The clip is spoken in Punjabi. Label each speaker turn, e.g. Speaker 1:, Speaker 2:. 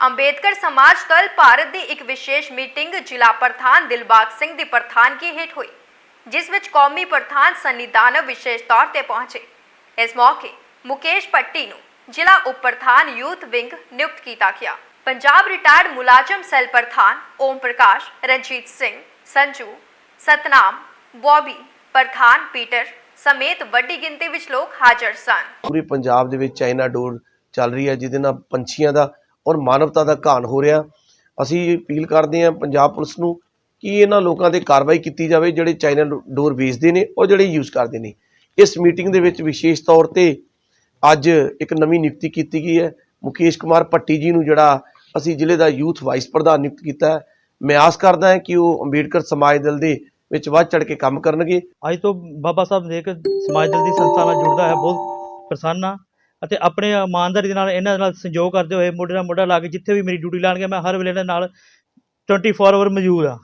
Speaker 1: ਅੰਬੇਦਕਰ ਸਮਾਜ ਦਲ ਭਾਰਤ ਦੀ ਇੱਕ ਵਿਸ਼ੇਸ਼ ਮੀਟਿੰਗ ਜ਼ਿਲ੍ਹਾ ਪ੍ਰਧਾਨ ਦਿਲਬਾਗ ਸਿੰਘ ਦੀ ਪ੍ਰਧਾਨਗੀ ਹੇਠ ਹੋਈ, ਜਿਸ ਵਿੱਚ ਕੌਮੀ ਪ੍ਰਧਾਨ ਸਨੀ ਵਿਸ਼ੇਸ਼ ਤੌਰ ਤੇ ਪਹੁੰਚੇ। ਇਸ ਮੌਕੇ ਮੁਕੇਸ਼ ਪੱਟੀ ਨੂੰ ਜ਼ਿਲ੍ਹਾ ਉਪ ਪ੍ਰਧਾਨ ਯੂਥ ਵਿੰਗ ਨਿਯੁਕਤ ਕੀਤਾ ਗਿਆ। ਪੰਜਾਬ ਰਿਟਾਇਰਡ ਮੁਲਾਜ਼ਮ ਸੈੱਲ ਪ੍ਰਧਾਨ ਓਮ ਪ੍ਰਕਾਸ਼, ਰਣਜੀਤ ਸਿੰਘ, ਸੰਜੂ, ਸਤਨਾਮ, ਬੌਬੀ, ਪ੍ਰਧਾਨ ਪੀਟਰ ਸਮੇਤ ਵੱਡੀ ਗਿਣਤੀ ਵਿੱਚ ਲੋਕ ਹਾਜ਼ਰ ਸਨ।
Speaker 2: ਪੂਰੇ ਪੰਜਾਬ ਦੇ ਵਿੱਚ ਚਾਈਨਾ ਡੋਰ ਚੱਲ ਰਹੀ ਹੈ, ਜਿਹਦੇ ਨਾਲ ਪੰਛੀਆਂ ਦਾ ਔਰ ਮਾਨਵਤਾ ਦਾ ਘਾਣ ਹੋ ਰਿਹਾ। ਅਸੀਂ ਅਪੀਲ ਕਰਦੇ ਹਾਂ ਪੰਜਾਬ ਪੁਲਿਸ ਨੂੰ ਕਿ ਇਹਨਾਂ ਲੋਕਾਂ ਤੇ ਕਾਰਵਾਈ ਕੀਤੀ ਜਾਵੇ ਜਿਹੜੇ ਚਾਈਨਾ ਡੋਰ ਵੇਚਦੇ ਨੇ ਔਰ ਜਿਹੜੇ ਯੂਜ਼ ਕਰਦੇ ਨੇ। ਇਸ ਮੀਟਿੰਗ ਦੇ ਵਿੱਚ ਵਿਸ਼ੇਸ਼ ਤੌਰ ਤੇ ਅੱਜ ਇੱਕ ਨਵੀਂ ਨਿਯੁਕਤੀ ਕੀਤੀ ਗਈ ਹੈ। ਮੁਕੇਸ਼ ਕੁਮਾਰ ਭੱਟੀ ਜੀ ਨੂੰ ਜਿਹੜਾ ਅਸੀਂ ਜ਼ਿਲ੍ਹੇ ਦਾ ਯੂਥ ਵਾਈਸ ਪ੍ਰਧਾਨ ਨਿਯੁਕਤ ਕੀਤਾ ਹੈ। ਮੈਂ ਆਸ ਕਰਦਾ ਹਾਂ ਕਿ ਉਹ ਅੰਬੇਡਕਰ ਸਮਾਜ ਦਲ ਦੇ ਵਿੱਚ ਵੱਧ ਚੜ ਕੇ ਕੰਮ ਕਰਨਗੇ।
Speaker 3: ਅੱਜ ਤੋਂ ਬਾਬਾ ਸਾਹਿਬ ਦੇ ਸਮਾਜ ਦਲ ਦੀ ਸੰਸਥਾ ਨਾਲ ਜੁੜਦਾ ਹੈ ਬਹੁਤ ਪ੍ਰਸੰਨ ਹਾਂ। ਅਤੇ ਆਪਣੇ ਇਮਾਨਦਾਰੀ ਦੇ ਨਾਲ ਇਹਨਾਂ ਨਾਲ ਸੰਯੋਗ ਕਰਦੇ ਹੋਏ ਮੋਢੇ ਨਾਲ ਮੋਢਾ ਲਾ ਕੇ ਜਿੱਥੇ ਵੀ ਮੇਰੀ ਡਿਊਟੀ ਲਾਉਣਗੇ ਮੈਂ ਹਰ ਵੇਲੇ ਇਹਨਾਂ ਨਾਲ 24 ਆਵਰ ਮੌਜੂਦ ਹਾਂ।